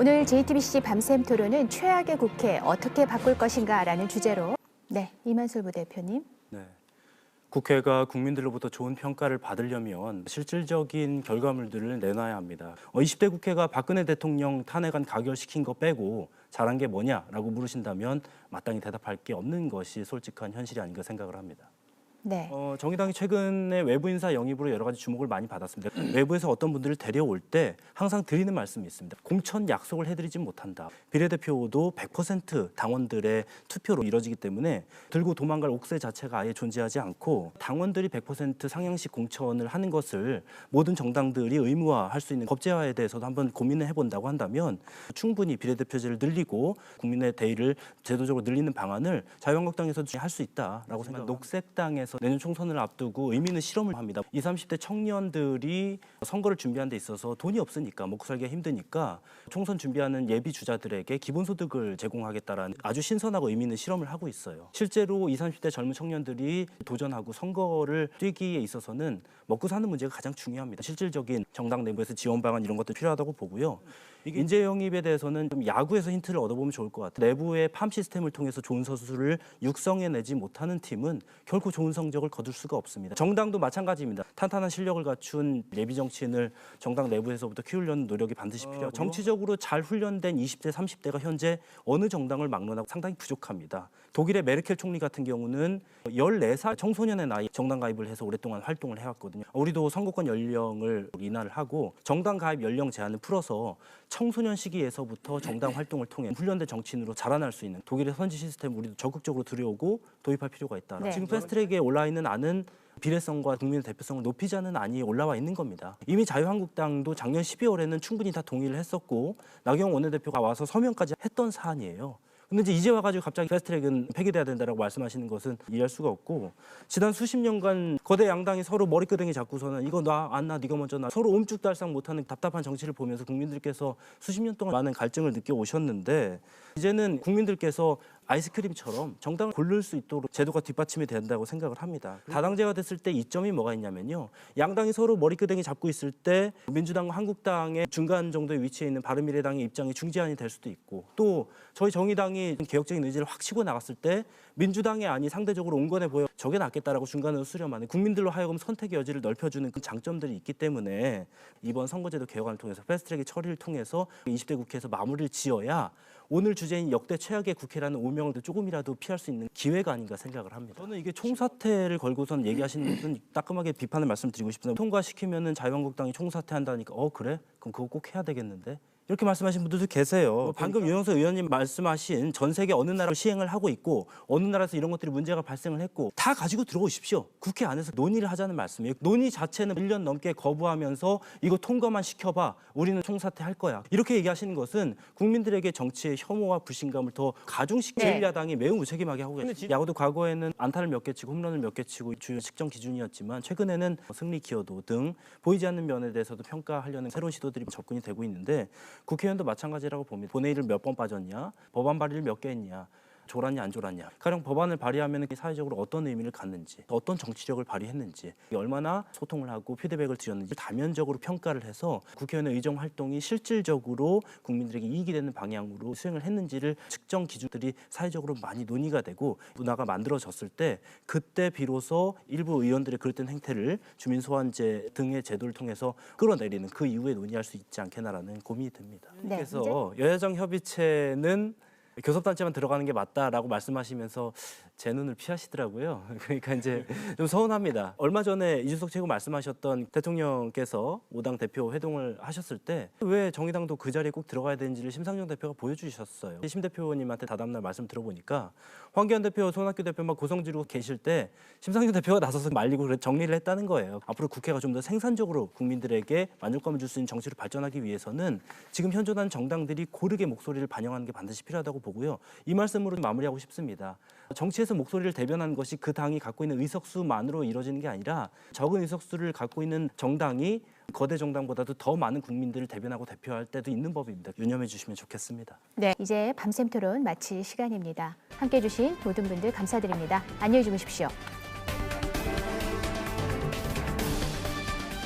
오늘 JTBC 밤샘 토론은 최악의 국회 어떻게 바꿀 것인가라는 주제로 네 이만솔 부대표님. 네. 국회가 국민들로부터 좋은 평가를 받으려면 실질적인 결과물들을 내놔야 합니다. 어, 20대 국회가 박근혜 대통령 탄핵안 가결시킨 거 빼고 잘한 게 뭐냐라고 물으신다면 마땅히 대답할 게 없는 것이 솔직한 현실이 아닌가 생각을 합니다. 네. 어, 정의당이 최근에 외부 인사 영입으로 여러 가지 주목을 많이 받았습니다. 외부에서 어떤 분들을 데려올 때 항상 드리는 말씀이 있습니다. 공천 약속을 해드리지 못한다. 비례대표도 100% 당원들의 투표로 이뤄지기 때문에 들고 도망갈 옥새 자체가 아예 존재하지 않고 당원들이 100% 상향식 공천을 하는 것을 모든 정당들이 의무화할 수 있는 법제화에 대해서도 한번 고민을 해본다고 한다면 충분히 비례대표제를 늘리고 국민의 대의를 제도적으로 늘리는 방안을 자유한국당에서도 할 수 있다라고 생각합니다. 녹색당에서 내년 총선을 앞두고 의미 있는 실험을 합니다. 20, 30대 청년들이 선거를 준비하는 데 있어서 돈이 없으니까 먹고 살기가 힘드니까 총선 준비하는 예비 주자들에게 기본소득을 제공하겠다라는 아주 신선하고 의미 있는 실험을 하고 있어요. 실제로 20, 30대 젊은 청년들이 도전하고 선거를 뛰기에 있어서는 먹고 사는 문제가 가장 중요합니다. 실질적인 정당 내부에서 지원 방안 이런 것도 필요하다고 보고요. 인재 영입에 대해서는 좀 야구에서 힌트를 얻어보면 좋을 것 같아요. 내부의 팜 시스템을 통해서 좋은 선수를 육성해내지 못하는 팀은 결코 좋은 성적을 거둘 수가 없습니다. 정당도 마찬가지입니다. 탄탄한 실력을 갖춘 예비 정치인을 정당 내부에서부터 키우려는 노력이 반드시 필요하고 정치적으로 잘 훈련된 20대, 30대가 현재 어느 정당을 막론하고 상당히 부족합니다. 독일의 메르켈 총리 같은 경우는 14살 청소년의 나이 정당 가입을 해서 오랫동안 활동을 해왔거든요. 우리도 선거권 연령을 인하를 하고 정당 가입 연령 제한을 풀어서 청소년 시기에서부터 정당 활동을 통해 훈련된 정치인으로 자라날 수 있는 독일의 선지 시스템 우리도 적극적으로 들여오고 도입할 필요가 있다. 네. 지금 패스트트랙에 올라 있는 안은 비례성과 국민의 대표성을 높이자는 안이 올라와 있는 겁니다. 이미 자유한국당도 작년 12월에는 충분히 다 동의를 했었고 나경원 원내대표가 와서 서명까지 했던 사안이에요. 근데 이제 이제 와가지고 갑자기 패스트트랙은 폐기돼야 된다라고 말씀하시는 것은 이해할 수가 없고 지난 수십 년간 거대 양당이 서로 머리끄댕이 잡고서는 이거 나 안나 네가 먼저 나 서로 옴쭉달싹 못하는 답답한 정치를 보면서 국민들께서 수십 년 동안 많은 갈증을 느껴 오셨는데 이제는 국민들께서 아이스크림처럼 정당을 고를 수 있도록 제도가 뒷받침이 된다고 생각을 합니다. 다당제가 됐을 때 이점이 뭐가 있냐면요. 양당이 서로 머리끄댕이 잡고 있을 때 민주당과 한국당의 중간 정도의 위치에 있는 바른미래당의 입장이 중재안이 될 수도 있고 또 저희 정의당이 개혁적인 의지를 확 치고 나갔을 때 민주당의 안이 상대적으로 온건해 보여 저게 낫겠다라고 중간으로 수렴하는 국민들로 하여금 선택의 여지를 넓혀주는 그 장점들이 있기 때문에 이번 선거제도 개혁안을 통해서 패스트트랙의 처리를 통해서 20대 국회에서 마무리를 지어야 오늘 주제인 역대 최악의 국회라는 오명을 조금이라도 피할 수 있는 기회가 아닌가 생각을 합니다. 저는 이게 총사퇴를 걸고선 얘기하시는 것은 따끔하게 비판을 말씀드리고 싶습니다. 통과시키면은 자유한국당이 총사퇴한다니까 어 그래? 그럼 그거 꼭 해야 되겠는데? 이렇게 말씀하신 분들도 계세요. 방금 유영석 의원님 말씀하신 전 세계 어느 나라 시행을 하고 있고 어느 나라에서 이런 것들이 문제가 발생을 했고 다 가지고 들어오십시오. 국회 안에서 논의를 하자는 말씀이에요. 논의 자체는 1년 넘게 거부하면서 이거 통과만 시켜봐. 우리는 총사퇴할 거야. 이렇게 얘기하시는 것은 국민들에게 정치의 혐오와 불신감을 더 가중시키는 네. 제1야당이 매우 무책임하게 하고 계십니다. 야구도 과거에는 안타를 몇 개 치고 홈런을 몇 개 치고 주요 측정 기준이었지만 최근에는 승리 기여도 등 보이지 않는 면에 대해서도 평가하려는 새로운 시도들이 접근이 되고 있는데 국회의원도 마찬가지라고 봅니다. 본회의를 몇 번 빠졌냐, 법안 발의를 몇 개 했냐. 졸았냐 안 졸았냐 가령 법안을 발의하면 사회적으로 어떤 의미를 갖는지 어떤 정치력을 발휘했는지 얼마나 소통을 하고 피드백을 드렸는지 다면적으로 평가를 해서 국회의원의 의정 활동이 실질적으로 국민들에게 이익이 되는 방향으로 수행을 했는지를 측정 기준들이 사회적으로 많이 논의가 되고 문화가 만들어졌을 때 그때 비로소 일부 의원들의 그릇된 행태를 주민 소환제 등의 제도를 통해서 끌어내리는 그 이후에 논의할 수 있지 않겠나라는 고민이 듭니다. 네, 그래서 여야정 협의체는 교섭단체만 들어가는 게 맞다라고 말씀하시면서 제 눈을 피하시더라고요. 그러니까 이제 좀 서운합니다. 얼마 전에 이준석 최고 말씀하셨던 대통령께서 오당 대표 회동을 하셨을 때 왜 정의당도 그 자리에 꼭 들어가야 되는지를 심상정 대표가 보여주셨어요. 심 대표님한테 다다음날 말씀 들어보니까 황교안 대표, 손학규 대표 막 고성 지르고 계실 때 심상정 대표가 나서서 말리고 그래 정리를 했다는 거예요. 앞으로 국회가 좀 더 생산적으로 국민들에게 만족감을 줄 수 있는 정치를 발전하기 위해서는 지금 현존하는 정당들이 고르게 목소리를 반영하는 게 반드시 필요하다고 보고요. 이 말씀으로 마무리하고 싶습니다. 정치에서 목소리를 대변하는 것이 그 당이 갖고 있는 의석수만으로 이루어지는 게 아니라 적은 의석수를 갖고 있는 정당이 거대 정당보다도 더 많은 국민들을 대변하고 대표할 때도 있는 법입니다. 유념해 주시면 좋겠습니다. 네 이제 밤샘 토론 마칠 시간입니다. 함께해 주신 모든 분들 감사드립니다. 안녕히 주무십시오.